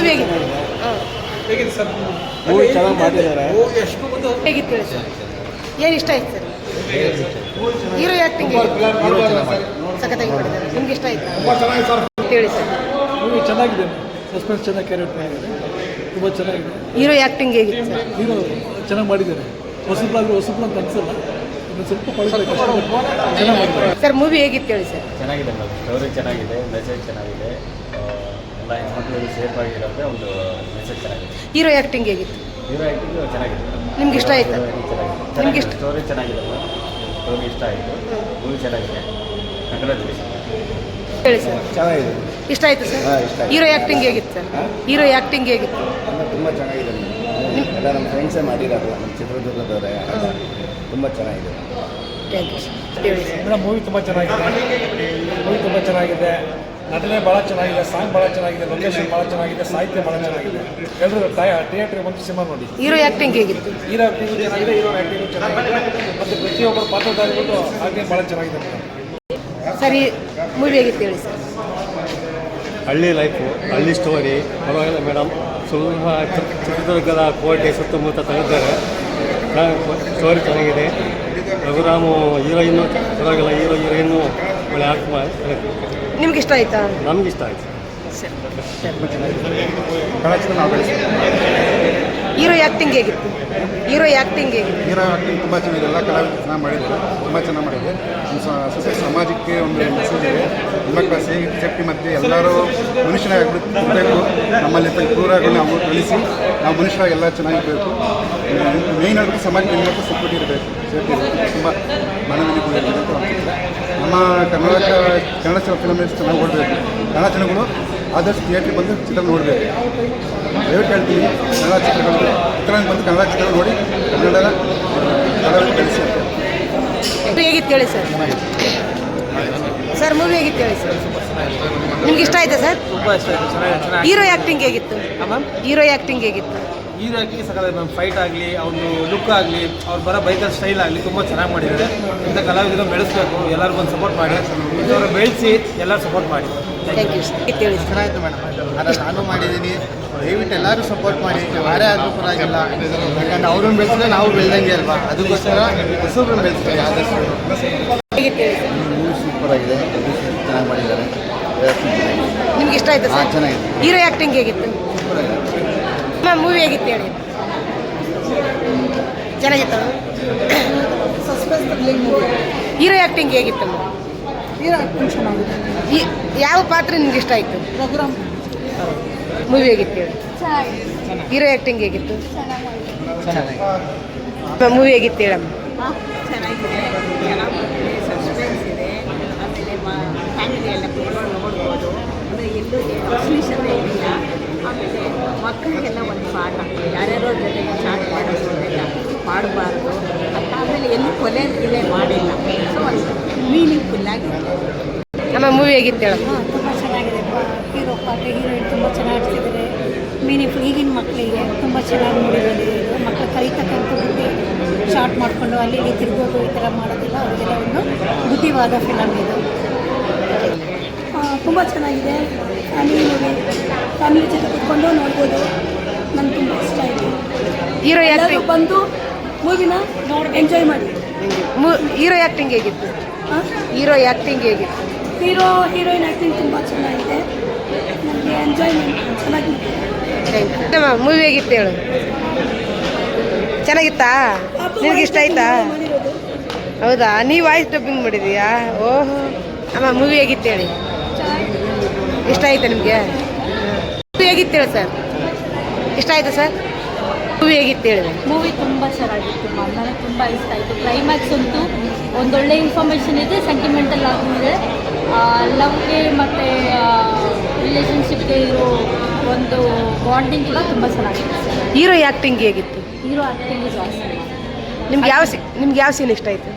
Movie ಹೇಗಿತ್ತು ಹೇಗಿದೆ sir? Movie ಚೆನ್ನಾಗಿ ಮಾಡಿದ್ದಾರೆ. ಎಷ್ಟು ಮುಂದೆ ಹೇಗಿತ್ತು? ಹೇಳಿ ಸರ್ ಏನು ಇಷ್ಟ ಆಯ್ತು ಸರ್? ಹೀರೋ ಆ್ಯಕ್ಟಿಂಗ್ ಸಖತ್ತಾಗಿ ಮಾಡಿದ್ದಾರೆ. ನಿಮ್ಗೆ ಇಷ್ಟ ಆಯ್ತಾ? ಹೇಳಿ ಸರ್. ಮೂವಿ ಚೆನ್ನಾಗಿದೆ. ಸಸ್ಪೆನ್ಸ್ ಚೆನ್ನಾಗಿ ಕ್ಯಾರೆಕ್ಟ್ ಮಾಡಿದ್ದಾರೆ. ತುಂಬ ಚೆನ್ನಾಗಿದೆ. ಹೀರೋ ಆ್ಯಕ್ಟಿಂಗ್ ಹೇಗಿತ್ತು ಸರ್? ಹೀರೋ ಚೆನ್ನಾಗಿ ಮಾಡಿದ್ದಾರೆ. ಹೊಸಬ್ರಾದ್ರೂ ಹೊಸಬ್ರು ಅಂತ ಅನ್ಸಲ್ಲ. ಸ್ವಲ್ಪ ಚೆನ್ನಾಗಿ ಸರ್ ಮೂವಿ ಹೇಗಿತ್ತು ಹೇಳಿ ಸರ್? ಚೆನ್ನಾಗಿದೆ ಮೇಡಮ್. ಸ್ಟೋರಿ ಚೆನ್ನಾಗಿದೆ ಮೆಸೇಜ್ ಚೆನ್ನಾಗಿದೆ. ಎಲ್ಲ ಹೆಣ್ಮಕ್ಳಿಗೆ ಸೇಫ್ ಆಗಿರೋದೇ ಒಂದು ಮೆಸೇಜ್ ಚೆನ್ನಾಗಿದೆ. ಹೀರೋ ಆ್ಯಕ್ಟಿಂಗ್ ಹೇಗಿತ್ತು? ಹೀರೋ ಆ್ಯಕ್ಟಿಂಗ್ ಚೆನ್ನಾಗಿದೆ. ನಿಮ್ಗೆ ಇಷ್ಟ ಆಯ್ತಾ? ಚೆನ್ನಾಗಿದೆ. ನಿಮ್ಗೆ ಇಷ್ಟ- ಸ್ಟೋರಿ ಚೆನ್ನಾಗಿದೆ ಸ್ಟೋರಿ ಇಷ್ಟ ಆಯಿತು. ಮೂವಿ ಚೆನ್ನಾಗಿದೆ. ಕಂಗ್ರ್ಯಾಚುಲೇಷನ್ ಹೇಳಿ ಸರ್. ಚೆನ್ನಾಗಿದೆ. ಇಷ್ಟ ಆಯ್ತು ಸರ್? ಹಾಂ ಇಷ್ಟ ಆಯ್ತು. ಹೀರೋ ಆ್ಯಕ್ಟಿಂಗ್ ಹೇಗಿತ್ತು ಸರ್? ಹೀರೋ ಆ್ಯಕ್ಟಿಂಗ್ ಹೇಗಿತ್ತು? ಎಲ್ಲ ತುಂಬ ಚೆನ್ನಾಗಿದೆ ಮೇಡಮ್. ಎಲ್ಲ ನಮ್ಮ ಫ್ರೆಂಡ್ಸೇ ಮಾಡಿರೋದು ನಮ್ಮ ಚಿತ್ರದುರ್ಗದವರೇ. ತುಂಬ ಚೆನ್ನಾಗಿದೆ. ಥ್ಯಾಂಕ್ ಯು ಸರ್ ಹೇಳಿ ಸರ್. ಮೇಡಮ್ ಮೂವಿ ತುಂಬ ಚೆನ್ನಾಗಿದೆ. ಮೂವಿ ತುಂಬ ಚೆನ್ನಾಗಿದೆ. ನಟನೆ ಭಾಳ ಚೆನ್ನಾಗಿದೆ ಸಾಂಗ್ ಭಾಳ ಚೆನ್ನಾಗಿದೆ ಲೊಕೇಶನ್ ಭಾಳ ಚೆನ್ನಾಗಿದೆ ಸಾಹಿತ್ಯ ಭಾಳ ಚೆನ್ನಾಗಿದೆ. ಎಲ್ಲರೂ ಥಿಯೇಟ್ರಿಗೆ ಬಂದು ಸಿನಿಮಾ ನೋಡಿ. ಹೀರೋ ಆ್ಯಕ್ಟಿಂಗ್ ಹೇಗಿತ್ತು? ಹೀರೋ ಆ್ಯಕ್ಟಿಂಗ್ ಚೆನ್ನಾಗಿದೆ ಹೀರೋ ಆ್ಯಕ್ಟಿಂಗ್ ಚೆನ್ನಾಗಿದೆ. ಮತ್ತು ಪ್ರತಿಯೊಬ್ಬರು ಪಾತ್ರಧಾರಿಗಳು ಹಾಗೆ ಭಾಳ ಚೆನ್ನಾಗಿದೆ ಸರಿ ಮೂವಿ ಹೇಗಿತ್ತು ಹೇಳಿ ಸರ್? ಹಳ್ಳಿ ಲೈಫು ಹಳ್ಳಿ ಸ್ಟೋರಿ ಪರವಾಗಿಲ್ಲ ಮೇಡಮ್. ಸುಲಭ ಚಿತ್ರದುರ್ಗದ ಕೋಟೆ ಸುತ್ತಮುತ್ತ ತಂದಿದ್ದಾರೆ ಸ್ಟೋರಿ ಚೆನ್ನಾಗಿದೆ. ರಘುರಾಮು ಹೀರೋಯಿನ್ನು ಪರವಾಗಿಲ್ಲ ಹೀರೋ ಹೀರೋಯಿನ್ನು ಒಳ್ಳೆ ಆಕ್ಟ್ ಮಾಡಿ ನಿಮ್ಗೆ ಇಷ್ಟ ಆಯ್ತಾ? ನಮ್ಗೆ ಇಷ್ಟ ಆಯ್ತು. ಸರ್ ಕಳಚನ ನಾವು ಹೀರೋ ಆ್ಯಕ್ಟಿಂಗ್ ಹೇಗಿತ್ತು? ಹೀರೋ ಆ್ಯಕ್ಟಿಂಗ್ ಹೇಗಿತ್ತು? ಹೀರೋ ಆ್ಯಕ್ಟಿಂಗ್ ತುಂಬ ಚೆನ್ನಾಗಿದೆ ಎಲ್ಲ ಕಲಾವಿದರು ಚೆನ್ನಾಗಿ ಮಾಡಿದ್ದಾರೆ, ತುಂಬ ಚೆನ್ನಾಗಿ ಮಾಡಿದೆ ಸಮಾಜಕ್ಕೆ ಒಂದು ಮೆಸೇಜ್ ಇದೆ. ತುಂಬ ಸೇಫ್ ಸೇಫ್ಟಿ ಮತ್ತು ಎಲ್ಲರೂ ಮನುಷ್ಯನಾಗಬೇಕು ನಮ್ಮಲ್ಲಿ ಕ್ರೂರಗಳನ್ನ ನಾವು ಕಳಿಸಿ, ನಾವು ಮನುಷ್ಯರಾಗಿ ಎಲ್ಲ ಚೆನ್ನಾಗಿರಬೇಕು. ಮೇಯ್ನ್ ಆಗಿ ಸಮಾಜ ಹೆಣ್ಮಕ್ಳು ಸಪೋರ್ಟ್ ಇರಬೇಕು. ಸೇಫ್ಟಿ ಇರಬೇಕು ತುಂಬ ಮನವಿ ಕರ್ನಾಟಕ ನಮ್ಮ ಕನ್ನಡ ಕನ್ನಡ ಫಿಲಮ್ ಚೆನ್ನಾಗಿ ಕೊಡಬೇಕು ಕನ್ನಡ ಜನಗಳು ಆದಷ್ಟು ಥಿಯೇಟ್ರಿಗೆ ಬಂದು ಚಿತ್ರ ನೋಡಬೇಕು. ದಯವಿಟ್ಟು ಹೇಳ್ತೀನಿ ಕನ್ನಡ ಚಿತ್ರಗಳು ಉತ್ತರಾಯಣ ಬಂದು ಕನ್ನಡ ಚಿತ್ರ ನೋಡಿ ಕನ್ನಡದ ಕೇಳಿ ಬೆಳೆಸಿ ಹೇಗಿತ್ತು ಹೇಳಿ ಸರ್ ಸರ್ ಮೂವಿ ಹೇಗಿತ್ತು ಹೇಳಿ ಸರ್ ನಿಮ್ಗೆ ಇಷ್ಟ ಆಯ್ತಾ ಸರ್ ತುಂಬ ಇಷ್ಟ ಆಯಿತು. ಚೆನ್ನಾಗಿ ಚೆನ್ನಾಗಿ ಹೀರೋ ಆ್ಯಕ್ಟಿಂಗ್ ಹೇಗಿತ್ತು? ಹೀರೋ ಆ್ಯಕ್ಟಿಂಗ್ ಹೇಗಿತ್ತು? ಹೀರೋ ಆಗಿ ಸಕಲ ಫೈಟ್ ಆಗಲಿ ಅವ್ರದ್ದು ಲುಕ್ ಆಗಲಿ ಅವ್ರು ಬರೋ ಬೈಕಲ್ ಸ್ಟೈಲ್ ಆಗಲಿ ತುಂಬ ಚೆನ್ನಾಗಿ ಮಾಡಿದ್ದಾರೆ. ಇಂಥ ಕಲಾವಿದರು ಬೆಳೆಸ್ಬೇಕು ಎಲ್ಲರಿಗೂ ಒಂದು ಸಪೋರ್ಟ್ ಮಾಡಿ. ಇಂಥವ್ರು ಬೆಳೆಸಿ ಎಲ್ಲರೂ ಸಪೋರ್ಟ್ ಮಾಡಿ. ಚೆನ್ನಾಗಿತ್ತು ಮೇಡಮ್ ಅದನ್ನು ನಾನು ಮಾಡಿದ್ದೀನಿ. ದಯವಿಟ್ಟು ಎಲ್ಲರೂ ಸಪೋರ್ಟ್ ಮಾಡಿ. ಯಾರೇ ಆದರೂ ಪರವಾಗಿಲ್ಲ. ಯಾಕಂದ್ರೆ ಅವ್ರನ್ನ ಬೆಳೆಸಿದ್ರೆ ನಾವು ಬೆಳೆದಂಗೆ ಅಲ್ವಾ? ಅದಕ್ಕೋಸ್ಕರ ಹೊಸಬ್ರನ್ನ ಬೆಳೆಸ್ತೀವಿ ಆದಷ್ಟು ಸೂಪರ್ ಆಗಿದೆ. ಚೆನ್ನಾಗಿ ಮಾಡಿದ್ದಾರೆ. ನಿಮ್ಗೆ ಇಷ್ಟ ಆಯ್ತಾ ಸರ್? ಚೆನ್ನಾಗಿದೆ. ಹೀರೋ ಆ್ಯಕ್ಟಿಂಗ್ ಹೇಗಿತ್ತು? ಸೂಪರ್ ಆಗಿದೆ. ಮ್ಯಾಮ್ ಮೂವಿ ಆಗಿತ್ತು ಹೇಳಿ. ಚೆನ್ನಾಗಿತ್ತು ಹೀರೋ ಆ್ಯಕ್ಟಿಂಗ್ ಹೇಗಿತ್ತು? ಹೀರೋ ಆ್ಯಕ್ಟಿಂಗ್ ಚೆನ್ನಾಗಿತ್ತು ಈ- ಯಾವ ಪಾತ್ರ ನಿಮ್ಗೆ ಇಷ್ಟ ಆಯಿತು? ಪ್ರೋಗ್ರಾಮ್ ಮೂವಿ ಹೇಗಿತ್ತು ಹೇಳಿ. ಹೀರೋ ಆ್ಯಕ್ಟಿಂಗ್ ಹೇಗಿತ್ತು? ಮೂವಿ ಹೇಗಿತ್ತು ಹೇಳಮ್ಮ? ಚೆನ್ನಾಗಿದೆ. ಸಸ್ಪೆನ್ಸ್ ಇದೆ. ಆಮೇಲೆ ಫ್ಯಾಮಿಲಿ ಎಲ್ಲ ಕೂತ್ಕೊಂಡು ನೋಡ್ಬೋದು. ಅಂದರೆ ಎಲ್ಲೂ ಎಕ್ಸಿಬಿಷನ್ ಏನಿಲ್ಲ. ಆಮೇಲೆ ಮಕ್ಕಳಿಗೆಲ್ಲ ಒಂದು ಪಾಠ. ಯಾರ್ಯಾರೋ ಜೊತೆಗೆ ಚಾಟ್ ಮಾಡೋದನ್ನೆಲ್ಲ ಮಾಡಬಾರ್ದು. ಆಮೇಲೆ ಎಲ್ಲೂ ಕೊಲೆ ಇಲ್ಲೇ ಮಾಡಿಲ್ಲ. ಸೊ ಒಂದು ಮೀನಿಂಗ್ಫುಲ್ ಆಗಿದೆ ನಮ್ಮ ಮೂವಿ ಹೇಗಿತ್ತು ಹಾಂ ತುಂಬ ಚೆನ್ನಾಗಿದೆ. ಹೀರೋ ಪಾತ್ರ ಹೀರೋಯಿನ್ ತುಂಬ ಚೆನ್ನಾಗಿ ಆಡ್ತಿದ್ದಾರೆ. ಮೀನಿಂಗ್ಫುಲ್ ಈಗಿನ ಮಕ್ಕಳಿಗೆ ತುಂಬ ಚೆನ್ನಾಗಿ ಮೂಡಿ ಬಂದಿದೆ ಮಕ್ಕಳು ಕಲಿತಕ್ಕಂಥ ಬುದ್ಧಿ ಶಾರ್ಟ್ ಮಾಡಿಕೊಂಡು ಅಲ್ಲಿ ಇಲ್ಲಿ ತಿರ್ಗೋದು ಈ ಥರ ಮಾಡೋದಿಲ್ಲ ಅವರಿಗೆಲ್ಲ ಒಂದು ಬುದ್ಧಿವಾದ ಫಿಲಮ್ ಇದು. ತುಂಬ ಚೆನ್ನಾಗಿದೆ. ಮೂವಿ ಫ್ಯಾಮಿಲಿ ಜೊತೆ ಕುತ್ಕೊಂಡು ನೋಡ್ಬೋದು. ನಂಗೆ ತುಂಬ ಇಷ್ಟ ಆಯಿತು. ಹೀರೋ ಎಲ್ಲರೂ ಬಂದು ಮೂವಿನ ನೋಡಿ ಎಂಜಾಯ್ ಮಾಡಿ. ಹೀರೋ ಆ್ಯಕ್ಟಿಂಗ್ ಹೇಗಿತ್ತು? ಹೀರೋ ಆ್ಯಕ್ಟಿಂಗ್ ಹೇಗಿತ್ತು? ಹೀರೋ ಹೀರೋಯಿನ್ ಆ್ಯಕ್ಟಿಂಗ್ ತುಂಬ ಚೆನ್ನಾಗಿದೆ. ನನಗೆ ಎಂಜಾಯ್ಮೆಂಟ್ ಚೆನ್ನಾಗಿ ಥ್ಯಾಂಕ್ ಯು ನಮ್ಮ ಮೂವಿ ಹೇಗಿತ್ತು ಹೇಳು? ಚೆನ್ನಾಗಿತ್ತಾ? ನಿಮ್ಗೆ ಇಷ್ಟ ಆಯ್ತಾ? ಹೌದಾ? ನೀವು ವಾಯ್ಸ್ ಡಬ್ಬಿಂಗ್ ಮಾಡಿದೀಯಾ? ಓಹೋ. ಅಮ್ಮ ಮೂವಿ ಹೇಗಿತ್ತು ಹೇಳಿ? ಇಷ್ಟ ಆಯ್ತಾ ನಿಮಗೆ? ಹೇಗಿತ್ತು ಹೇಳಿ ಸರ್ ಇಷ್ಟ ಆಯ್ತಾ ಸರ್ ಮೂವಿ ಹೇಗಿತ್ತು ಹೇಳಿ? ಮೂವಿ ತುಂಬ ಚೆನ್ನಾಗಿತ್ತು ನನಗೆ ತುಂಬ ಇಷ್ಟ ಆಯಿತು. ಕ್ಲೈಮ್ಯಾಕ್ಸ್ ಅಂತೂ ಒಂದೊಳ್ಳೆ ಇನ್ಫಾರ್ಮೇಷನ್ ಇದೆ ಸೆಂಟಿಮೆಂಟಲ್ ಆಗಿದೆ ಲವ್ಗೆ ಮತ್ತು ರಿಲೇಷನ್ಶಿಪ್ಗೆ ಇರೋ ಒಂದು ಬಾಂಡಿಂಗ್ ಕೂಡ ತುಂಬ ಚೆನ್ನಾಗಿತ್ತು ಹೀರೋ ಆ್ಯಕ್ಟಿಂಗ್ ಹೇಗಿತ್ತು? ಹೀರೋ ಆ್ಯಕ್ಟಿಂಗ್ ಜಾಸ್ತಿ ನಿಮ್ಗೆ ಯಾವ ಸಿ ನಿಮ್ಗೆ ಯಾವ ಸೀನ್ ಇಷ್ಟ ಆಯಿತು?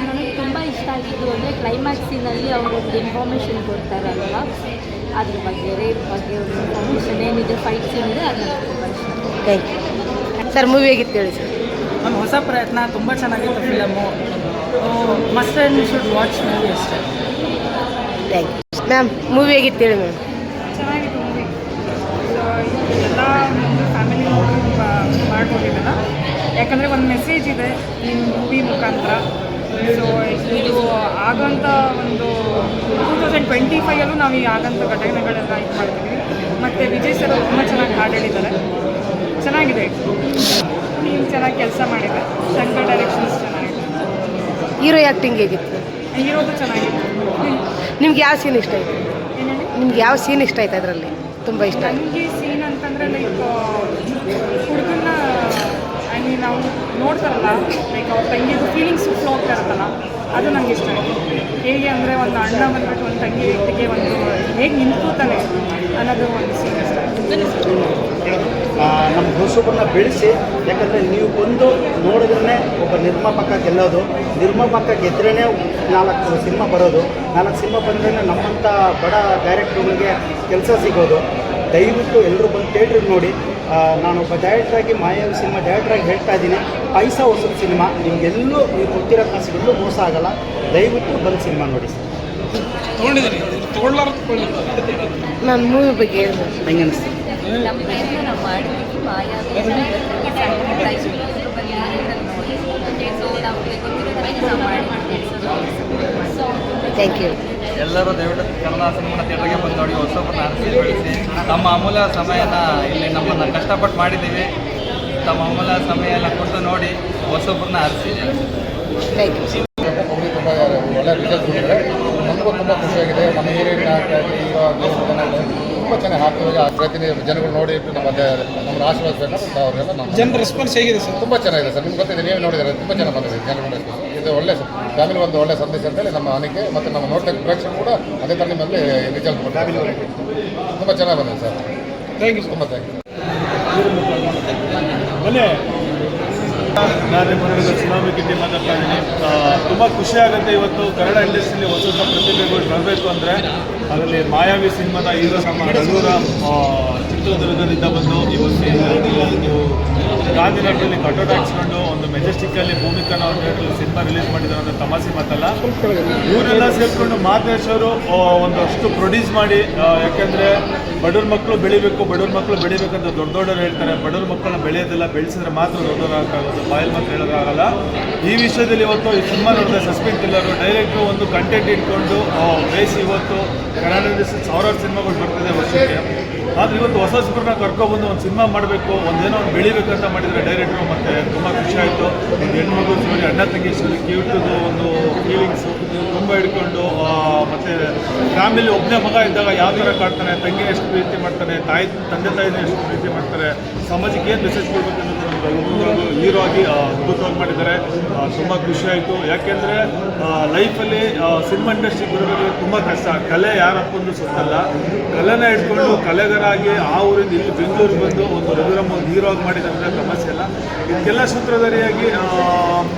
ನನಗೆ ತುಂಬ ಇಷ್ಟ ಆಗಿದ್ದು ಅಂದರೆ ಕ್ಲೈಮ್ಯಾಕ್ಸಿನಲ್ಲಿ ಅವರೊಂದು ಇನ್ಫಾರ್ಮೇಷನ್ ಕೊಡ್ತಾರಲ್ವ? ಅದ್ರ ಬಗ್ಗೆ ರೇಟ್ ಬಗ್ಗೆ ಒಂದು ಇನ್ಫಾರ್ಮೇಷನ್ ಏನಿದೆ ಫೈಟ್ಸ್ ಏನಿದೆ ಅದನ್ನ ಥ್ಯಾಂಕ್ ಯು ಸರ್ ಮೂವಿ ಆಗಿತ್ತು ಹೇಳಿ ಸರ್ ನಮ್ಮ ಹೊಸ ಪ್ರಯತ್ನ ತುಂಬ ಚೆನ್ನಾಗಿತ್ತು film must and should watch movie ಅಷ್ಟೇ. ಥ್ಯಾಂಕ್ ಯು ಮ್ಯಾಮ್ ಮೂವಿ ಹೇಗಿತ್ತು ಹೇಳಿ ಮ್ಯಾಮ್ ಚೆನ್ನಾಗಿತ್ತು ಮೂವಿ ಎಲ್ಲ ಒಂದು ಫ್ಯಾಮಿಲಿ ಮಾಡ್ಕೊಂಡಿದ್ದಲ್ಲ. ಯಾಕಂದರೆ ಒಂದು ಮೆಸೇಜ್ ಇದೆ ನಿಮ್ಮ ಮೂವಿ ಮುಖಾಂತರ. ಸೊ ಇದು ಆಗಂತ ಒಂದು ಟೂ ತೌಸಂಡ್ ಟ್ವೆಂಟಿ ಫೈಯಲ್ಲೂ ನಾವು ಈ ಆಗಂತ ಘಟನೆಗಳೆಲ್ಲ ಇದು ಮಾಡ್ತೀವಿ. ಮತ್ತು ವಿಜಯ್ ಸರ್ ತುಂಬ ಚೆನ್ನಾಗಿ ಹಾಡು ಹೇಳಿದ್ದಾರೆ ಚೆನ್ನಾಗಿದೆ. ನೀವು ಚೆನ್ನಾಗಿ ಕೆಲಸ ಮಾಡಿದೆ. ಶಂಕರ್ ಡೈರೆಕ್ಷನ್ಸ್ ಚೆನ್ನಾಗಿದೆ. ಹೀರೋ ಆ್ಯಕ್ಟಿಂಗ್ ಹೇಗಿತ್ತು? ಹೀರೋದು ಚೆನ್ನಾಗಿದೆ. ನಿಮ್ಗೆ ಯಾವ ಸೀನ್ ಇಷ್ಟ ಆಯಿತು? ನಿಮ್ಗೆ ಯಾವ ಸೀನ್ ಇಷ್ಟ ಆಯ್ತು ಅದರಲ್ಲಿ? ತುಂಬ ಇಷ್ಟ ನನಗೆ ಸೀನ್ ಅಂತಂದರೆ ಲೈಕ್ ಹುಡುಗನ್ನ ಐ ಮೀನ್ ನಾವು ನೋಡ್ತಾರಲ್ಲ ಲೈಕ್ ಅವ್ರ ತಂಗಿದು ಫೀಲಿಂಗ್ಸ್ ಫ್ಲೋ ಆಗ್ತಾ ಇರುತ್ತಲ್ಲ, ಅದು ನಂಗೆ ಇಷ್ಟ ಹೇಗೆ ಅಂದರೆ ಒಂದು ಅಣ್ಣ ಬಂದ್ಬಿಟ್ಟು ಒಂದು ತಂಗಿ ವ್ಯಕ್ತಿಗೆ ಒಂದು ಹೇಗೆ ನಿಂತ್ಕೋತಾನೆ ಅನ್ನೋದು ಒಂದು ಸೀನ್ ಇಷ್ಟ ನಮ್ಮ ಹೊಸಬನ್ನು ಬೆಳೆಸಿ, ಯಾಕಂದರೆ ನೀವು ಬಂದು ನೋಡಿದ್ರೆ ಒಬ್ಬ ನಿರ್ಮಾಪಕ ಗೆಲ್ಲೋದು. ನಿರ್ಮಾಪಕ ಗೆದ್ರೇ ನಾಲ್ಕು ಸಿನಿಮಾ ಬರೋದು. ನಾಲ್ಕು ಸಿನಿಮಾ ಬಂದ್ರೇ ನಮ್ಮಂಥ ಬಡ ಡೈರೆಕ್ಟ್ರುಗಳಿಗೆ ಕೆಲಸ ಸಿಗೋದು. ದಯವಿಟ್ಟು ಎಲ್ಲರೂ ಬಂದು ಥಿಯೇಟ್ರಿಗೆ ನೋಡಿ. ನಾನೊಬ್ಬ ಡೈರೆಕ್ಟ್ರಾಗಿ ಮಾಯಾವಿ ಸಿನಿಮಾ ಡೈರೆಕ್ಟ್ರಾಗಿ ಹೇಳ್ತಾ ಇದ್ದೀನಿ. ಪೈಸಾ ಹೊಸದು ಸಿನಿಮಾ ನಿಮಗೆಲ್ಲೂ ನೀವು ಕೊಟ್ಟಿರೋ ಕಾಸಿಗೆಲ್ಲೂ ಮೋಸ ಆಗಲ್ಲ. ದಯವಿಟ್ಟು ಬಂದು ಸಿನಿಮಾ ನೋಡಿ ಸರ್. ನಾನು ಮೂವಿ ಬಗ್ಗೆ ಹೆಂಗೆ ಅನಿಸ್ತು. ಥ್ಯಾಂಕ್ ಯು ಎಲ್ಲರೂ ದಯವಿಟ್ಟು ಕನ್ನಡ ಸಿನಿಮಾನ ತೆರಿಗೆ ಬಂದು ನೋಡಿ ಹೊಸ ಆರಿಸಿ ಬೆಳೆಸಿ. ನಮ್ಮ ಅಮೂಲ್ಯ ಸಮಯನ ಇಲ್ಲಿ ನಮ್ಮನ್ನು ಕಷ್ಟಪಟ್ಟು ಮಾಡಿದ್ದೀವಿ. ತಮ್ಮ ಅಮೂಲ ಸಮಯ ಎಲ್ಲ ಕೊಟ್ಟು ನೋಡಿ ಹೊಸೊಬ್ಬರನ್ನ ತುಂಬ ಒಳ್ಳೆ ರಿಸಲ್ಟ್ ಬಂದಿದೆ ನಮಗೂ ತುಂಬ ಖುಷಿಯಾಗಿದೆ ನಮ್ಮ ಏರಿಯಾ ತುಂಬ ಚೆನ್ನಾಗಿ ಹಾಕ್ತೀವಿ ಪ್ರತಿನಿಧಿ ಪ್ರತಿನಿ ಜನಗಳು ನೋಡಿ ನಮ್ಮ ನಮ್ಮನ್ನು ಆಶೀರ್ವದಿಸಬೇಕಂತ ಅವರೆಲ್ಲ ನಮ್ಮ ಜನರ ರೆಸ್ಪಾನ್ಸ್ ಹೇಗಿದೆ ಸರ್? ತುಂಬ ಚೆನ್ನಾಗಿದೆ ಸರ್. ನಿಮ್ಗೆ ಗೊತ್ತಿದೆ ನೀವೇ ನೋಡಿದರೆ ತುಂಬ ಚೆನ್ನಾಗಿ ಬಂದಿದೆ ಜನಗಳು ಇದು ಒಳ್ಳೆ ಫ್ಯಾಮಿಲಿ ಒಂದು ಒಳ್ಳೆ ಸಂದೇಶ ಅಂತೇಳಿ ನಮ್ಮ ಅನಿಕೆ ಮತ್ತು ನಮ್ಮ ನೋಡ್ತಕ್ಕ ಪ್ರೇಕ್ಷಕರು ಕೂಡ ಅದೇ ಥರ ನಿಮ್ಮಲ್ಲಿ ರಿಸಲ್ಟ್ ಫ್ಯಾಮಿಲಿ ತುಂಬ ಚೆನ್ನಾಗಿ ಬಂದಿದೆ ಸರ್. ಥ್ಯಾಂಕ್ ಯು ತುಂಬ ಥ್ಯಾಂಕ್ ಯು ಬನ್ನಿ ನಾನು ಮನೆಯಿಂದ ಸುನಾಮಿ ಮಾತಾಡ್ತಾ ಇದ್ದೀನಿ. ತುಂಬ ಖುಷಿ ಆಗುತ್ತೆ ಇವತ್ತು ಕನ್ನಡ ಇಂಡಸ್ಟ್ರಿಯಲ್ಲಿ ಹೊಸ ಹೊಸ ಪ್ರತಿಭೆಗಳು ಬರಬೇಕು ಅಂದರೆ ಅದರಲ್ಲಿ ಮಾಯಾವಿ ಸಿನಿಮಾದ ಹೀರೋ ನಮ್ಮ ಆ, ಚಿತ್ರದುರ್ಗದಿಂದ ಬಂದು ಇವತ್ತು ಗಾಂಧಿನಗರದಲ್ಲಿ ಕಟೌಟ್ ಹಾಕ್ಸ್ಕೊಂಡು ಒಂದು ಮೆಜೆಸ್ಟಿಕ್ಕಲ್ಲಿ ಭೂಮಿಕಾ ಅವ್ರ ಸಿನಿಮಾ ರಿಲೀಸ್ ಮಾಡಿದ್ದಾರೆ ಅಂತ ತಮಾಷೆ ಮಾತಲ್ಲ. ಇವರೆಲ್ಲ ಸೇರಿಕೊಂಡು ಅವರು ಒಂದಷ್ಟು ಪ್ರೊಡ್ಯೂಸ್ ಮಾಡಿ ಯಾಕಂದ್ರೆ ಬಡವ್ರ ಮಕ್ಕಳು ಬೆಳಿಬೇಕು, ಬಡವ್ರ ಮಕ್ಕಳು ಬೆಳಿಬೇಕಂತ ದೊಡ್ಡ ದೊಡ್ಡವರು ಹೇಳ್ತಾರೆ. ಬಡವ್ರ ಮಕ್ಕಳನ್ನ ಬೆಳೆಯೋದಿಲ್ಲ, ಬೆಳೆಸಿದ್ರೆ ಮಾತ್ರ ದೊಡ್ಡವರಾಗೋದು ಬಾಯಲ್ಲಿ ಮಾತ್ರ ಹೇಳೋದಾಗಲ್ಲ ಈ ವಿಷಯದಲ್ಲಿ ಇವತ್ತು ಈ ಸಿನಿಮಾ ನೋಡಿದ್ರೆ ಸಸ್ಪೆನ್ಸ್ ಇಲ್ಲರು ಡೈರೆಕ್ಟು ಒಂದು ಕಂಟೆಂಟ್ ಇಟ್ಕೊಂಡು ಬೇಸಿ ಇವತ್ತು ಕನ್ನಡ ಇಂಡಸ್ಟ್ರಿ ಸಾವಿರಾರು ಸಿನಿಮಾಗಳು ಬರ್ತದೆ ವರ್ಷಕ್ಕೆ. ಆದ್ರೆ ಇವತ್ತು ಹೊಸ ಸುಬ್ರನ್ನ ಕರ್ಕೊಬಂದು ಒಂದು ಸಿನಿಮಾ ಮಾಡಬೇಕು, ಒಂದೇನೋ ಒಂದು ಬೆಳಿಬೇಕಂತ ಮಾಡಿದರೆ ಡೈರೆಕ್ಟ್ರು ಮತ್ತೆ ತುಂಬ ಖುಷಿ ಆಯಿತು. ಒಂದು ಹೆಣ್ಮಗು ಸ್ಟೋರಿ ಅಣ್ಣ ತಂಗಿ ಕ್ಯೂಟದು ಒಂದು ಫೀಲಿಂಗ್ಸ್ ತುಂಬ ಹಿಡ್ಕೊಂಡು ಮತ್ತೆ ಫ್ಯಾಮಿಲಿ ಒಬ್ಬನೇ ಮಗ ಇದ್ದಾಗ ಯಾವ ಥರ ಕಾಡ್ತಾನೆ ತಂಗಿನ ಎಷ್ಟು ಪ್ರೀತಿ ಮಾಡ್ತಾನೆ, ತಾಯಿ, ತಂದೆ ತಾಯಿನ ಎಷ್ಟು ಪ್ರೀತಿ ಮಾಡ್ತಾರೆ, ಸಮಾಜಕ್ಕೆ ಏನು ಮೆಸೇಜ್ ಕೊಡ್ಬೇಕು ಅನ್ನೋದು ಹೀರೋ ಆಗಿ ಆ, ಅದ್ಭುತವಾಗಿ ಮಾಡಿದ್ದಾರೆ. ತುಂಬ ಖುಷಿ ಆಯಿತು. ಯಾಕೆಂದರೆ ಲೈಫಲ್ಲಿ ಸಿನಿಮಾ ಇಂಡಸ್ಟ್ರಿ ಬರಬೇಕು ತುಂಬ ಕಷ್ಟ. ಕಲೆ ಯಾರಪ್ಪಂದು ಸುತ್ತಲ್ಲ. ಕಲೆನ ಇಟ್ಕೊಂಡು ಕಲೆಗರಾಗಿ ಆ ಊರಿಂದ ಇಲ್ಲಿ ಬೆಂಗಳೂರಿಗೆ ಬಂದು ಒಂದು ರಘುರಾಮ್ ಒಂದು ಹೀರೋ ಆಗಿ ಮಾಡಿದಂಥ ಸಮಸ್ಯೆ ಇಲ್ಲ. ಇದಕ್ಕೆಲ್ಲ ಸೂತ್ರಧಾರಿಯಾಗಿ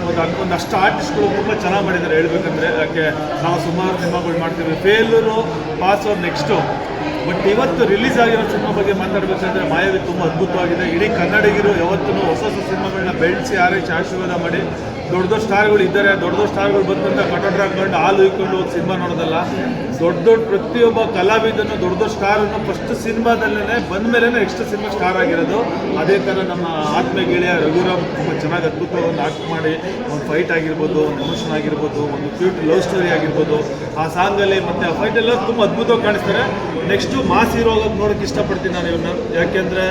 ಒಂದು ಒಂದಷ್ಟು ಆರ್ಟಿಸ್ಟ್ಗಳು ತುಂಬ ಚೆನ್ನಾಗಿ ಮಾಡಿದ್ದಾರೆ. ಹೇಳ್ಬೇಕಂದ್ರೆ ಯಾಕೆ ನಾವು ಸುಮಾರು ಸಿನಿಮಾಗಳು ಮಾಡ್ತೀವಿ. ಫೇಲೂರು ಪಾಸ್ ಅವ್ರು ನೆಕ್ಸ್ಟು ಬಟ್ ಇವತ್ತು ರಿಲೀಸ್ ಆಗಿರೋ ಸಿನಿಮಾ ಬಗ್ಗೆ ಮಾತಾಡಬೇಕಂದ್ರೆ ಮಾಯಾವಿ ತುಂಬ ಅದ್ಭುತವಾಗಿದೆ. ಇಡೀ ಕನ್ನಡಿಗರು ಯಾವತ್ತೂ ಹೊಸ ಹೊಸ ಸಿನಿಮಾಗಳನ್ನ ಬೆಳೆಸಿ, ಆರೈಸಿ, ಆಶೀರ್ವಾದ ಮಾಡಿ ದೊಡ್ಡ ದೊಡ್ಡ ಸ್ಟಾರ್ಗಳು ಇದ್ದಾರೆ. ದೊಡ್ಡ ದೊಡ್ಡ ಸ್ಟಾರ್ಗಳು ಬಂದಂತ ಕಟೋಟ್ರ ಹಾಕೊಂಡು ಹಾಲು ಇಕ್ಕೊಂಡು ಹೋಗಿ ಸಿನಿಮಾ ನೋಡೋದಲ್ಲ. ದೊಡ್ಡ ದೊಡ್ಡ ಪ್ರತಿಯೊಬ್ಬ ಕಲಾವಿದನು ದೊಡ್ಡ ದೊಡ್ಡ ಸ್ಟಾರನ್ನು ಫಸ್ಟ್ ಸಿನಿಮಾದಲ್ಲೇ ಬಂದ ಮೇಲೆ ನೆಕ್ಸ್ಟ್ ಸಿನಿಮಾ ಸ್ಟಾರ್ ಆಗಿರೋದು. ಅದೇ ಥರ ನಮ್ಮ ಆತ್ಮ ಗೆಳೆಯ ರಘುರಾಮ್ ತುಂಬ ಚೆನ್ನಾಗಿ ಅದ್ಭುತವಾಗಿ ಒಂದು ಆಕ್ಟ್ ಮಾಡಿ ಒಂದು ಫೈಟ್ ಆಗಿರ್ಬೋದು ಒಂದು ಎಮೋಷನ್ ಆಗಿರ್ಬೋದು, ಒಂದು ಕ್ಯೂಟ್ ಲವ್ ಸ್ಟೋರಿ ಆಗಿರ್ಬೋದು, ಆ ಸಾಂಗಲ್ಲಿ ಮತ್ತು ಆ ಫೈಟ್ ಎಲ್ಲ ತುಂಬ ಅದ್ಭುತವಾಗಿ ಕಾಣಿಸ್ತಾರೆ. ನೆಕ್ಸ್ಟು ಮಾಸ್ ಹೀರೋ ನೋಡೋಕ್ಕೆ ನೋಡೋಕೆ ಇಷ್ಟಪಡ್ತೀನಿ ನಾನು ಇವನ್ನ ಯಾಕೆಂದರೆ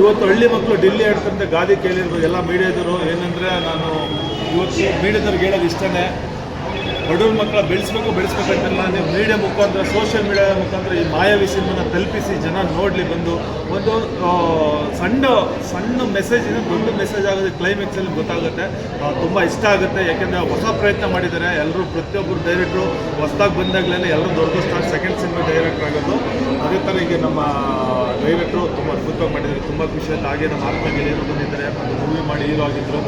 ಇವತ್ತು ಹಳ್ಳಿ ಮಕ್ಕಳು ಡೆಲ್ಲಿ ಆಡ್ತಂತೆ ಗಾದಿ ಕೇಳಿರ್ಬೋದು ಎಲ್ಲ ಮೀಡಿಯಾದವರು ಏನಂದರೆ, ನಾನು ಇವತ್ತು ಮೀಡಿಯಾದವ್ರಿಗೆ ಹೇಳೋದು ಇಷ್ಟನೇ. ಬಡವ್ರ ಮಕ್ಕಳ ಬೆಳೆಸ್ಬೇಕು, ಬೆಳೆಸ್ಬೇಕಂತಲ್ಲ, ನೀವು ಮೀಡಿಯಾ ಮುಖಾಂತರ ಸೋಷಿಯಲ್ ಮೀಡಿಯಾ ಮುಖಾಂತರ ಈ ಮಾಯಾವಿ ಸಿನಿಮಾನ ತಲುಪಿಸಿ ಜನ ನೋಡಲಿ ಬಂದು. ಒಂದು ಸಣ್ಣ ಸಣ್ಣ ಮೆಸೇಜ್ ಇದೆ, ದೊಡ್ಡ ಮೆಸೇಜ್ ಆಗೋದು ಕ್ಲೈಮ್ಯಾಕ್ಸಲ್ಲಿ ಗೊತ್ತಾಗುತ್ತೆ. ತುಂಬ ಇಷ್ಟ ಆಗುತ್ತೆ. ಯಾಕೆಂದರೆ ಹೊಸ ಪ್ರಯತ್ನ ಮಾಡಿದ್ದಾರೆ. ಎಲ್ಲರೂ ಪ್ರತಿಯೊಬ್ಬರು ಡೈರೆಕ್ಟ್ರು ಹೊಸದಾಗಿ ಬಂದಾಗಲೇ ಎಲ್ಲರೂ ದೊಡ್ಡ ಸ್ಟಾರ್ ಸೆಕೆಂಡ್ ಸಿನಿಮಾ ಡೈರೆಕ್ಟ್ರ್ ಆಗೋದು. ಅದೇ ಥರ ಈಗ ನಮ್ಮ ಡೈರೆಕ್ಟ್ರು ತುಂಬ ಅದ್ಭುತವಾಗಿ ಮಾಡಿದ್ದಾರೆ. ತುಂಬ ಖುಷಿ ಆಯಿತು. ಹಾಗೆ ನಮ್ಮ ಆತ್ಮ ಗೆಳೆಯರು ಬಂದಿದ್ದಾರೆ ಒಂದು ಮೂವಿ ಮಾಡಿ ಹೀರೋ ಆಗಿದ್ದರು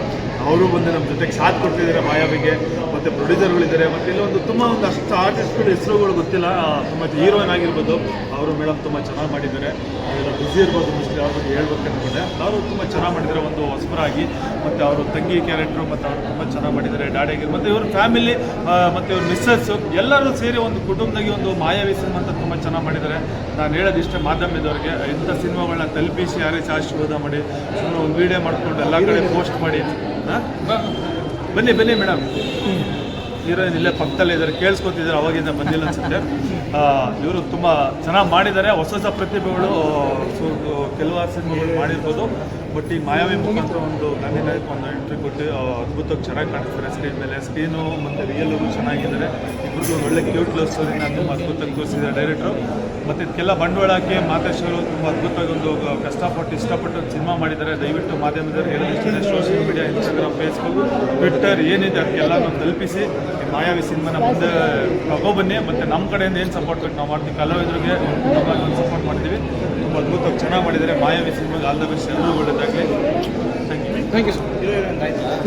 ಅವರು ಬಂದು ನಮ್ಮ ಜೊತೆಗೆ ಸಾಥ್ ಕೊಡ್ತಿದ್ದಾರೆ ಮಾಯಾವಿಗೆ. ಮತ್ತು ಪ್ರೊಡ್ಯೂಸರ್ಗಳಿದ್ದಾರೆ ಮತ್ತು ಇಲ್ಲೊಂದು ತುಂಬ ಒಂದು ಅಷ್ಟು ಆರ್ಟಿಸ್ಟ್ಗಳ ಹೆಸರುಗಳು ಗೊತ್ತಿಲ್ಲ. ತುಂಬ ಹೀರೋಯಿನ್ ಆಗಿರ್ಬೋದು. ಅವರು ಮೇಡಮ್ ತುಂಬ ಚೆನ್ನಾಗಿ ಮಾಡಿದ್ದಾರೆ. ಬ್ಯುಸಿ ಇರ್ಬೋದು ಮೋಸ್ಟ್ಲಿ ಅವ್ರ ಬಗ್ಗೆ ಹೇಳ್ಬೇಕು ಅನ್ಕೊಂಡೆ. ಅವರು ತುಂಬ ಚೆನ್ನಾಗಿ ಮಾಡಿದ್ದಾರೆ. ಒಂದು ಹೊಸಬರಾಗಿ. ಮತ್ತು ಅವರು ತಂಗಿ ಕ್ಯಾರೆಕ್ಟ್ರು ಮತ್ತು ಅವರು ತುಂಬ ಚೆನ್ನಾಗಿ ಮಾಡಿದ್ದಾರೆ. ಡ್ಯಾಡಿಗೆ ಮತ್ತು ಇವ್ರ ಫ್ಯಾಮಿಲಿ ಮತ್ತು ಇವ್ರ ಮಿಸ್ಸಸ್ಸು ಎಲ್ಲರೂ ಸೇರಿ ಒಂದು ಕುಟುಂಬದಾಗಿ ಒಂದು ಮಾಯಾವಿ ಸಿನಿಮಾ ಅಂತ ತುಂಬ ಚೆನ್ನಾಗಿ ಮಾಡಿದ್ದಾರೆ. ನಾನು ಹೇಳೋದು ಇಷ್ಟೇ ಮಾಧ್ಯಮದವ್ರಿಗೆ, ಇಂಥ ಸಿನಿಮಾಗಳನ್ನ ತಲುಪಿಸಿ, ಯಾರೇ ಆಶೀರ್ವಾದ ಮಾಡಿ ಸುಮ್ಮನೆ ಒಂದು ವೀಡಿಯೋ ಮಾಡಿಕೊಂಡು ಎಲ್ಲ ಕಡೆ ಪೋಸ್ಟ್ ಮಾಡಿ? ಬನ್ನಿ ಬನ್ನಿ ಮೇಡಮ್. ಹೀರೋಯಿನ್ ಇಲ್ಲೇ ಪಕ್ಕದಲ್ಲೇ ಇದ್ದಾರೆ, ಕೇಳಿಸ್ಕೊತಿದ್ದಾರೆ, ಅವಾಗಿಂದ ಬಂದಿಲ್ಲ ಅನ್ಸುತ್ತೆ. ಇವರು ತುಂಬ ಚೆನ್ನಾಗಿ ಮಾಡಿದ್ದಾರೆ. ಹೊಸ ಹೊಸ ಪ್ರತಿಭೆಗಳು ಕೆಲವಾರು ಸಿನಿಮಾಗಳು ಮಾಡಿರ್ಬೋದು. ಬಟ್ ಈ ಮಾಯಾವಿ ಮುಖಾಂತರ ಒಂದು ಗಾಂಧಿ ನಾಯಕ್ ಒಂದು ಎಂಟ್ರಿ ಕೊಟ್ಟು ಅದ್ಭುತವಾಗಿ ಚೆನ್ನಾಗಿ ಕಾಣಿಸ್ತಾರೆ ಸ್ಕ್ರೀನ್ ಮೇಲೆ. ಸ್ಕ್ರೀನು ಮತ್ತು ರಿಯಲ್ ಚೆನ್ನಾಗಿದ್ದಾರೆ. ಇಬ್ಬರಿಗೂ ಒಳ್ಳೆ ಕ್ಯೂಟ್ ಲವ್ ಸ್ಟೋರಿನ ತುಂಬ ಅದ್ಭುತವಾಗಿ ತೋರಿಸಿದ್ದಾರೆ ಡೈರೆಕ್ಟ್ರು ಮತ್ತು ಇದಕ್ಕೆಲ್ಲ ಬಂಡವಾಳ ಹಾಕಿ ಮಾತೇಶ್ ಅವರು ತುಂಬ ಅದ್ಭುತವಾಗಿ ಒಂದು ಕಷ್ಟಪಟ್ಟು ಇಷ್ಟಪಟ್ಟು ಒಂದು ಸಿನಿಮಾ ಮಾಡಿದ್ದಾರೆ. ದಯವಿಟ್ಟು ಮಾಧ್ಯಮದವರು ಹೇಳೋದಿಷ್ಟಿದೆ social media Instagram Facebook Twitter ಏನಿದೆ ಅದಕ್ಕೆಲ್ಲ ನಾವು ತಲುಪಿಸಿ ಮಾಯಾವಿ ಸಿನಿಮಾನ ಮುಂದೆ ತಗೊಬನ್ನಿ ಮತ್ತು ನಮ್ಮ ಕಡೆಯಿಂದ ಏನು ಸಪೋರ್ಟ್ ಬೇಕು ನಾವು ಮಾಡ್ತೀವಿ. ಕಲಾವಿದರಿಗೆ ಒಂದು ಸಪೋರ್ಟ್ ಮಾಡ್ತೀವಿ ತುಂಬ ಅದ್ಭುತವಾಗಿ ಚೆನ್ನಾಗಿ ಮಾಡಿದ್ದಾರೆ. ಮಾಯಾವಿ ಸಿನಿಮಾಗೆ ಆಲ್ ದ ಬೆಸ್ಟ್ ಎಲ್ಲರೂ ಒಳ್ಳೆಯದಾಗಲಿ thank you thank you sir